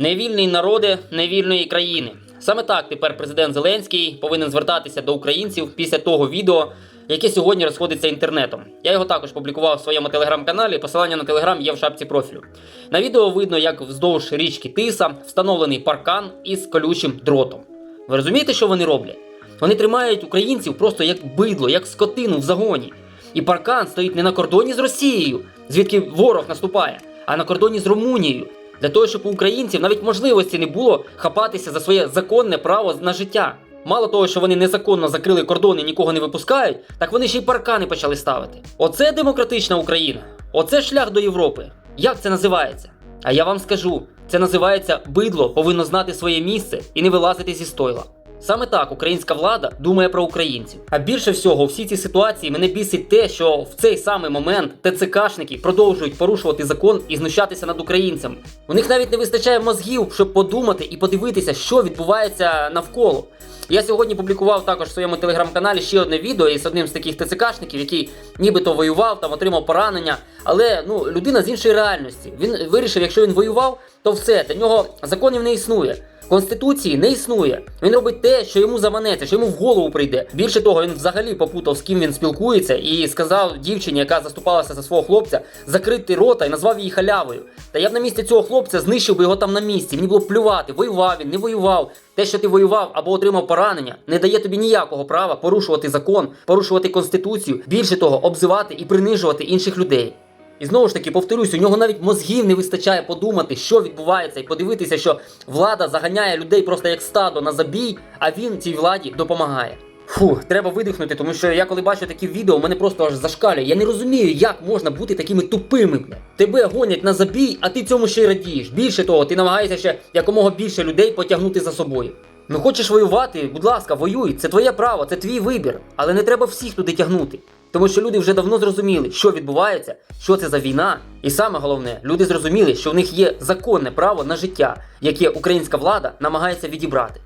Невільний народи невільної країни. Саме так тепер президент Зеленський повинен звертатися до українців після того відео, яке сьогодні розходиться інтернетом. Я його також публікував в своєму телеграм-каналі. Посилання на телеграм є в шапці профілю. На відео видно, як вздовж річки Тиса встановлений паркан із колючим дротом. Ви розумієте, що вони роблять? Вони тримають українців просто як бидло, як скотину в загоні. І паркан стоїть не на кордоні з Росією, звідки ворог наступає, а на кордоні з Румунією. Для того, щоб у українців навіть можливості не було хапатися за своє законне право на життя. Мало того, що вони незаконно закрили кордони і нікого не випускають, так вони ще й паркани почали ставити. Оце демократична Україна. Оце шлях до Європи. Як це називається? А я вам скажу: це називається бидло повинно знати своє місце і не вилазити зі стойла. Саме так українська влада думає про українців. А більше всього, у всій цій ситуації мене бісить те, що в цей самий момент ТЦКшники продовжують порушувати закон і знущатися над українцями. У них навіть не вистачає мозгів, щоб подумати і подивитися, що відбувається навколо. Я сьогодні публікував також в своєму телеграм-каналі ще одне відео із одним з таких ТЦКшників, який нібито воював, там отримав поранення. Але ну людина з іншої реальності. Він вирішив, якщо він воював, то все для нього законів не існує. Конституції не існує. Він робить те, що йому заманеться, що йому в голову прийде. Більше того, він взагалі попутав, з ким він спілкується, і сказав дівчині, яка заступалася за свого хлопця, закрити рота і назвав її халявою. Та я б на місці цього хлопця знищив би його там на місці. Мені було плювати, воював він, не воював. Те, що ти воював або отримав поранення, не дає тобі ніякого права порушувати закон, порушувати конституцію, більше того, обзивати і принижувати інших людей. І знову ж таки, повторюсь, у нього навіть мозгів не вистачає подумати, що відбувається, і подивитися, що влада заганяє людей просто як стадо на забій, а він цій владі допомагає. Фу, треба видихнути, тому що я коли бачу такі відео, мене просто аж зашкалює. Я не розумію, як можна бути такими тупими. бля. Тебе гонять на забій, а ти цьому ще й радієш. Більше того, ти намагаєшся ще якомога більше людей потягнути за собою. Ну хочеш воювати, будь ласка, воюй, це твоє право, це твій вибір, але не треба всіх туди тягнути. Тому що люди вже давно зрозуміли, що відбувається, що це за війна, і саме головне, люди зрозуміли, що в них є законне право на життя, яке українська влада намагається відібрати.